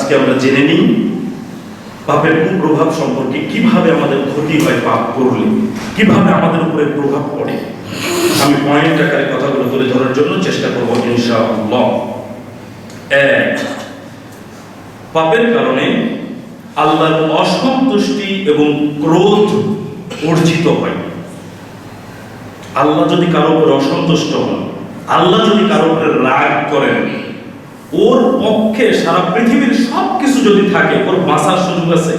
আজকে আমরা জেনে নিই পাপের কুপ্রভাব সম্পর্কে কীভাবে আমাদের ক্ষতি হয় পাপ করলে, কীভাবে আমাদের উপরে প্রভাব পড়ে। আমি পয়েন্ট আকারে কথাগুলো তুলে ধরার জন্য চেষ্টা করব ইনশাআল্লাহ। এক, পাপের কারণে আল্লাহর অসন্তুষ্টি এবং ক্রোধ অর্জিত হয়। আল্লাহ যদি কারও উপরে অসন্তুষ্ট হন, আল্লাহ যদি কারও উপরে রাগ করেন ওর পক্ষে সারা পৃথিবীর সব কিছু যদি থাকে, ওর বাঁচার সুযোগ আছে।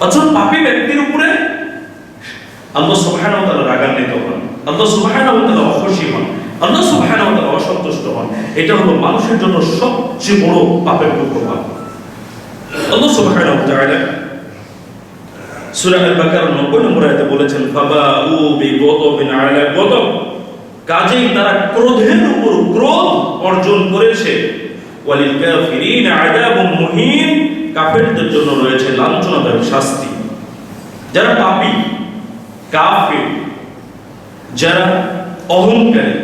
অথচ পাপী ব্যক্তির উপরে আল্লাহ সুবহানাহু ওয়া তাআলা রাগান্বিত হন। আল্লাহ সুবহানাহু ওয়া তাআলা অখুশি হন। আল্লাহ সুবহানাহু ওয়া তাআলা অসন্তুষ্ট হন। এটা হলো মানুষের জন্য সবচেয়ে বড় পাপের কুপ্রভাব আল্লাহ সুবহানাহু ওয়া তাআলা সূরা আল-বাকারা 90 নম্বর আয়াতে বলেছেন, ফাবাউ বিগদাবিন আলা গদব। কাজেই তারা ক্রোধের উপর ক্রোধ অর্জন করেছে ওয়ালিল কাফিরিন আযাবুম মুহিন, কাফেরদের জন্য রয়েছে লাঞ্ছনাদায়ক শাস্তি। যারা পাপী, কাফির, যারা অহংকারী,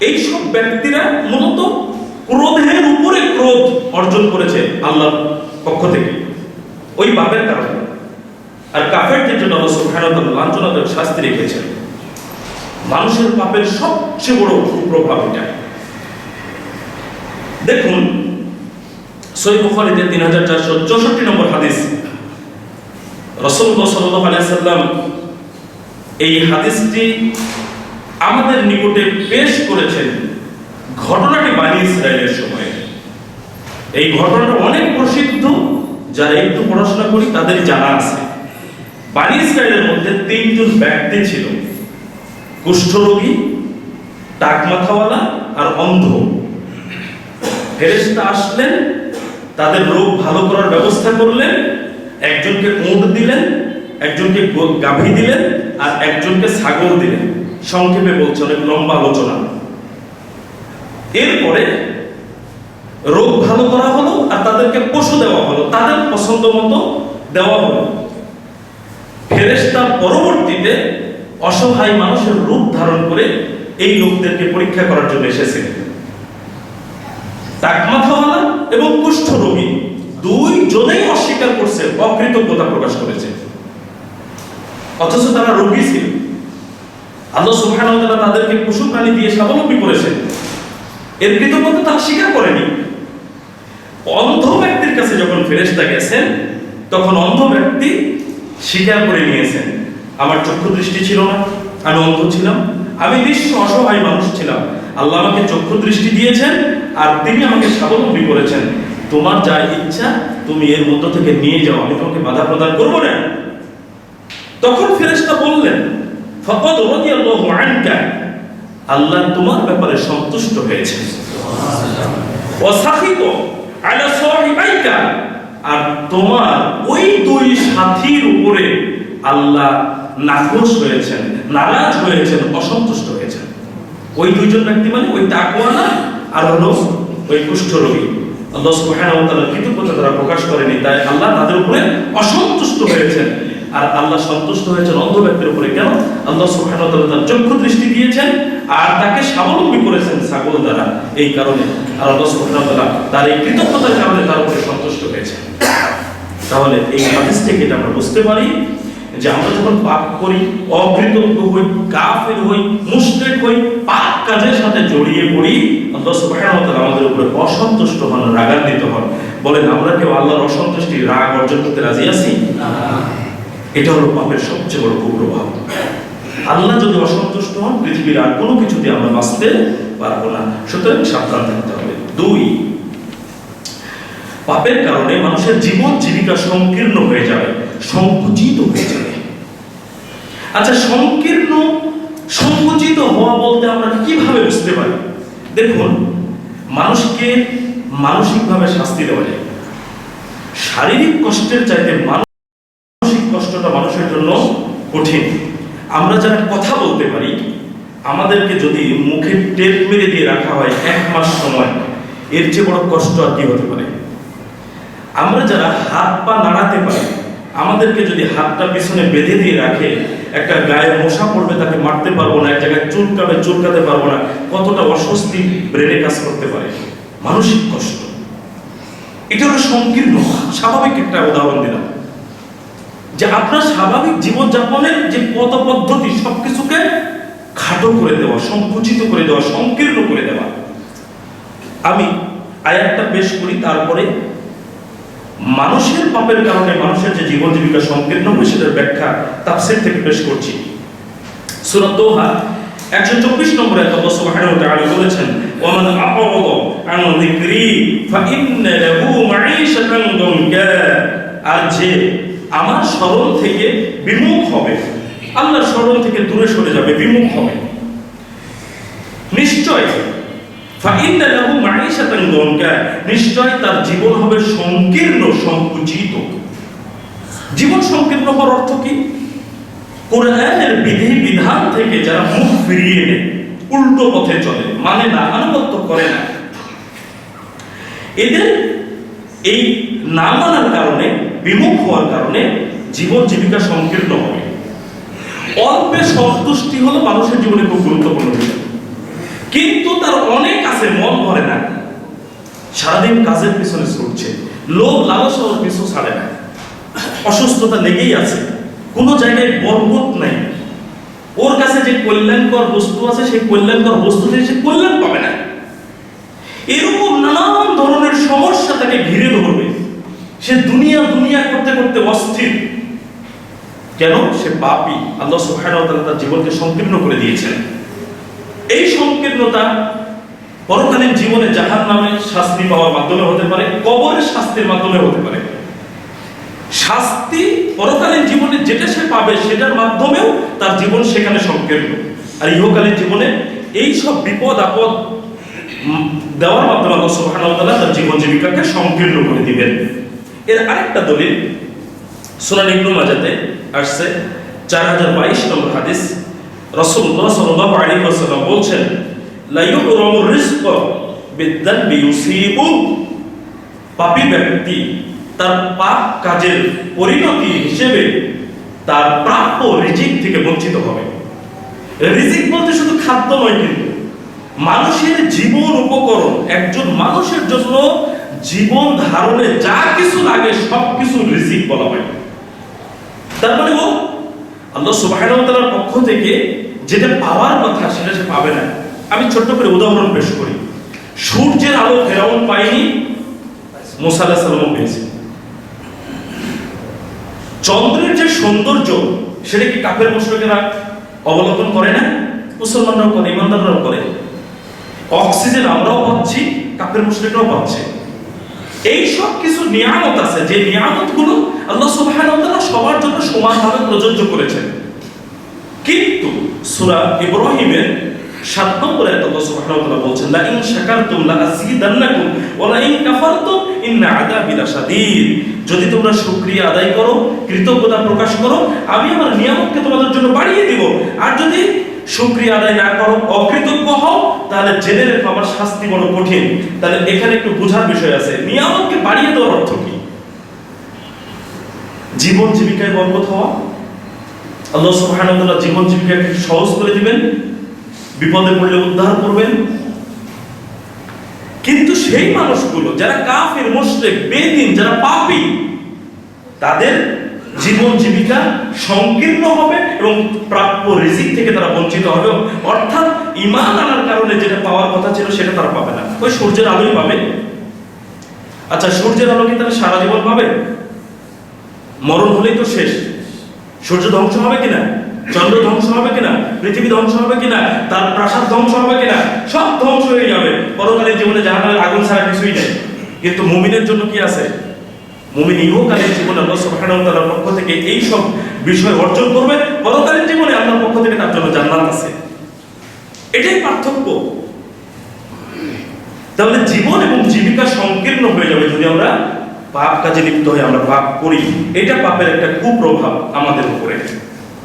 এইসব ব্যক্তিরা মূলত ক্রোধের উপরে ক্রোধ অর্জন করেছে আল্লাহর পক্ষ থেকে। ওই পাপের কারণে। আর কাফেরদের জন্য আল্লাহ সুবহানাহু ওয়া লাঞ্ছনাদায়ক শাস্তি রেখেছেন। মানুষের পাপের সবচেয়ে বড় কুপ্রভাব এটা। দেখুন সই বুখারীতে তিন হাজার চারশো চৌষট্টি নম্বর হাদিস। রসুল্লাহ সাল্লাহ আলাইসাল্লাম এই হাদিসটি আমাদের নিকটে পেশ করেছেন ঘটনাটি বানি ইসরায়েলের সময়ে। এই ঘটনাটা অনেক প্রসিদ্ধ, যারা একটু পড়াশোনা করি তাদের জানা আছে। বানি ইসরায়েলের মধ্যে তিনজন ব্যক্তি ছিল। কুষ্ঠরোগী টাক মাথাওয়ালা আর অন্ধ। ফেরেশতা আসলেন, তাদের রোগ ভালো করার ব্যবস্থা করলেন, একজনকে উঁট দিলেন, একজনকে গাভী দিলেন আর একজনকে ছাগল দিলেন। সংক্ষেপে বলছে, অনেক লম্বা আলোচনা। এরপরে রোগ ভালো করা হলো আর তাদেরকে পশু দেওয়া হলো, তাদের পছন্দ মতো দেওয়া হলো। ফেরেশতা পরবর্তীতে অসহায় মানুষের রূপ ধারণ করে এই লোকদেরকে পরীক্ষা করার জন্য এসেছিলেন টাকমাথাওয়ালা এবং কুষ্ঠ রোগী দুই জনেই অস্বীকার করছে, অকৃতজ্ঞতা প্রকাশ করেছে। অথচ তারা রোগী ছিল। আল্লাহ সুবহানাহু ওয়া তাআলা তাদেরকে পশু প্রাণী দিয়ে স্বাবলম্বী করেছেন। এর কৃতজ্ঞতা তারা স্বীকার করেনি। অন্ধ ব্যক্তির কাছে যখন ফেরেশতা গেছেন, তখন অন্ধ ব্যক্তি স্বীকার করে নিয়েছেন। আমার চক্ষু দৃষ্টি ছিল না, আমি অন্ধ ছিলাম, আমি নিঃস্ব অসহায় মানুষ ছিলাম। আল্লাহ আমাকে চক্ষু দৃষ্টি দিয়েছেন আর তিনি আমাকে স্বাবলম্বী করেছেন। তোমার যা ইচ্ছা, তুমি এর মধ্য থেকে নিয়ে যাও, আমি তোমাকে বাধা প্রদান করব না। তখন ফেরেশতা বললেন আল্লাহ তোমার ব্যাপারে সন্তুষ্ট হয়েছে আর তোমার ওই দুই সাথীর উপরে আল্লাহ নাখোশ হয়েছেন, নারাজ হয়েছেন, অসন্তুষ্ট হয়েছেন। ওই দুইজন ব্যক্তি মানে ওই তাকওয়ালা আর হলো ওই কুষ্ঠরোগী আল্লাহ সুবহানাহু ওয়া তাআলা তারা প্রকাশ করেনি তাই আল্লাহ, তাদের উপরে অসন্তুষ্ট হয়েছেন। আর আল্লাহ সন্তুষ্ট হয়েছেন অন্ধ ব্যক্তির উপরে কেন? আল্লাহ সুবহানাহু ওয়া তাআলা তার চক্ষু দৃষ্টি দিয়েছেন আর তাকে স্বাবলম্বী করেছেন ছাগল দ্বারা। এই কারণে আর আল্লাহ সুবহানাহু ওয়া তাআলা তার এই কৃতজ্ঞতার কারণে তার উপরে সন্তুষ্ট হয়েছে তাহলে এই হাদিস থেকে এটা আমরা বুঝতে পারি যে আমরা যখন পাপ করি, অকৃতজ্ঞ হই, কাফের হই, মুশরিক হই, পাপ কাজের সাথে জড়িয়ে পড়ি, আল্লাহ সুবহানাহু ওয়া আমাদের উপরে অসন্তুষ্ট হন, রাগান্বিত হন। বলেন, আমরা কেউ আল্লাহর অসন্তুষ্টি, রাগ অর্জন করতে রাজি আছি? এটা হলো পাপের সবচেয়ে বড় কুপ্রভাব। আল্লাহ যদি অসন্তুষ্ট হন, পৃথিবীর আর কোনো কিছুতে আমরা বাঁচতে পারব না। সুতরাং সাবধান থাকতে হবে। দুই, পাপের কারণে মানুষের জীবন জীবিকা সংকীর্ণ হয়ে যাবে। সংকুচিত হয়ে যাবে। আচ্ছা সংকীর্ণ, সংকুচিত হওয়া বলতে আমরা কীভাবে বুঝতে পারি? দেখুন, মানুষকে মানসিকভাবে শাস্তি দেওয়া যায়। শারীরিক কষ্টের চাইতে মানসিক কষ্টটা মানুষের জন্য কঠিন। আমরা যারা কথা বলতে পারি, আমাদেরকে যদি মুখে টেপ মেরে দিয়ে রাখা হয় এক মাস সময়, এর চেয়ে বড় কষ্ট আর কি হতে পারে? আমরা যারা হাত পা নাড়াতে পারি আমাদেরকে যদি হাতটা পিছনে বেঁধে দিয়ে রাখে, একটা গায়ে মশা পড়বে, তাকে মারতে পারব না, এক জায়গায় চুলকাবে, চুলকাতে পারব না, কতটা অস্বস্তি ব্রেনে কাজ করতে পারে? মানসিক কষ্ট। এটা হলো সংকীর্ণ, স্বাভাবিক একটা উদাহরণ দিলাম। যে আপনার স্বাভাবিক জীবনযাপনের যে পদ পদ্ধতি, সবকিছুকে খাটো করে দেওয়া, সংকুচিত করে দেওয়া, সংকীর্ণ করে দেওয়া। আমি আয়াতটা পেশ করি, তারপরে মানুষের পাপের কারণে মানুষের যে জীবন জীবিকা সংকীর্ণ হয় সেটার ব্যাখ্যা তাফসীর থেকে পেশ করছি। সূরা দোহা 124 নম্বরে আল্লাহ সুবহানাহু ওয়া বলেছেন ওয়ামান আ'রাদ আন যিকরি ফাইন্না লাহু মাঈশাতান আর যে আমার স্মরণ থেকে বিমুখ হবে, আল্লাহর স্মরণ থেকে দূরে সরে যাবে, বিমুখ হবে। নিশ্চয় নিশ্চয় তার জীবন হবে সংকীর্ণ, সংকুচিত। জীবন সংকীর্ণ হওয়ার অর্থ কি? কোরআনের বিধি বিধান থেকে যারা মুখ ফিরিয়ে নেয়, উল্টো পথে চলে মানে না, আনুগত্য করে না। এদের এই না মানার কারণে, বিমুখ হওয়ার কারণে জীবন জীবিকা সংকীর্ণ হবে অল্পে সন্তুষ্টি হলো মানুষের জীবনে খুব গুরুত্বপূর্ণ বিষয়। কিন্তু তার অনেক আছে, মন ভরে না। সারাদিন কাজের পিছনে ছুটছে। লোভ, লালসা ওর পিছু ছাড়ে না। অসুস্থতা লেগেই আছে। কোনো জায়গায় বরকত নাই। ওর কাছে যে কল্যাণকর বস্তু আছে, সেই কল্যাণকর বস্তু থেকে সে কল্যাণ পাবে না। এরকম নানান ধরনের সমস্যা তাকে ঘিরে ধরবে। সে দুনিয়া দুনিয়া করতে করতে অস্থির। কেন? সে পাপী। আল্লাহ সুবহানাহু তার জীবনকে সংকীর্ণ করে দিয়েছেন। এই সংকীর্ণতা পরকালীন জীবনে জাহান নামে শাস্তি পাওয়ার মাধ্যমে হতে পারে, কবরের শাস্তির মাধ্যমে হতে পারে। শাস্তি পরকালীন জীবনে যেটা সে পাবে সেটার মাধ্যমেও তার জীবন সেখানে সংকীর্ণ। আর ইহকালীন জীবনে এই সব বিপদ, আপদ দেওয়ার মাধ্যমে আল্লাহ সুবহানাহু ওয়া তার জীবন জীবিকাকে সংকীর্ণ করে দিবেন। এর আরেকটা দলিল সুনান ইবনু মাজাতে আসছে 4022 নম্বর হাদিস। রাসূলুল্লাহ সাল্লাল্লাহু আলাইহি ওয়াসাল্লাম বলছেন, লা ইউরামু রিজক বিদ্দানবি ইউসিবু। পাপী ব্যক্তি তার পাপ কাজের পরিণতি হিসেবে তার প্রাপ্য রিজিক থেকে বঞ্চিত হবে। রিজিক বলতে শুধু খাদ্য নয় কিন্তু মানুষের জীবন উপকরণ, একজন মানুষের জন্য জীবন ধারণে যা কিছু লাগে সব কিছু রিজিক বলা হয়। তার মানে ও আল্লাহ ওয়া পক্ষ থেকে যেটা পাওয়ার কথা সেটা সে পাবে না। আমি ছোট্ট করে উদাহরণ পেশ করি। সূর্যের আলো ফেরাউন পায়নি, মুসা আলাইহিস সালামও পেয়েছে। চন্দ্রের যে সৌন্দর্য, সেটা কি কাফের মুশরিকেরা অবলম্বন করে না? মুসলমানরাও করে, ইমানদাররাও করে। অক্সিজেন আমরাও পাচ্ছি, কাফের মুশরিকরাও পাচ্ছে। এই সব কিছু নিয়ামত আছে। যে নিয়ামতগুলো আল্লাহ সুবহানাহু ওয়া তাআলা সবার জন্য সমানভাবে প্রযোজ্য করেছেন। কিন্তু সূরা ইব্রাহিমের সাত নম্বরে আল্লাহ সুবহানাহু ওয়া তাআলা বলছেন লা ইন শাকারতুম লা আযীদান্নাকুম ওয়া লা ইন কাফারতুম ইন্না আযাবি লাশাদীদ। যদি তোমরা শুকরিয়া আদায় করো, কৃতজ্ঞতা প্রকাশ করো, আমি আমার নিয়ামতকে তোমাদের জন্য বাড়িয়ে দিব। আর যদি শুকরিয়া আদায় না করো, অকৃতজ্ঞ হও, তাহলে জেনে রেখো আমার শাস্তি বড় কঠিন। তাহলে এখানে একটু বোঝার বিষয় আছে। নিয়ামতকে বাড়িয়ে দেওয়ার অর্থ কি? জীবন জীবিকায় বরকত হওয়া। আল্লাহ সুবহানাহু জীবন জীবিকাকে সহজ করে দিবেন, বিপদে পড়লে উদ্ধার করবেন। কিন্তু সেই মানুষগুলো, যারা কাফির, মুশরিক, বেদিন, যারা পাপী, তাদের জীবন জীবিকা সংকীর্ণ হবে এবং প্রাপ্য রিজিক থেকে তারা বঞ্চিত হবে। অর্থাৎ ইমান আনার কারণে যেটা পাওয়ার কথা ছিল সেটা তারা পাবে না। ওই সূর্যের আলোই পাবে। আচ্ছা সূর্যের আলো কি তারা সারা জীবন পাবে? মরণ হলেই তো শেষ। সূর্য ধ্বংস হবে কিনা? চন্দ্র ধ্বংস হবে কিনা? পৃথিবী ধ্বংস হবে কিনা? তার প্রাসাদ ধ্বংস হবে কিনা? সব ধ্বংস হয়ে যাবে। পরকালীন জীবনে জাহান্নামের আগুন ছাড়া কিছুই নেই। কিন্তু মুমিনের জন্য কি আছে? মুমিন ইহকালীন জীবনে আল্লাহ সুবহানাহু ওয়া তাআলার পক্ষ থেকে এই সব বিষয় অর্জন করবে। পরকালীন জীবনে আল্লাহর পক্ষ থেকে তার জন্য জান্নাত আছে। এটাই পার্থক্য। তাহলে জীবন এবং জীবিকা সংকীর্ণ হয়ে যাবে যদি আমরা পাপ কাজে লিপ্ত হয়ে আমরা পাপ করি এটা পাপের একটা কুপ্রভাব আমাদের উপরে।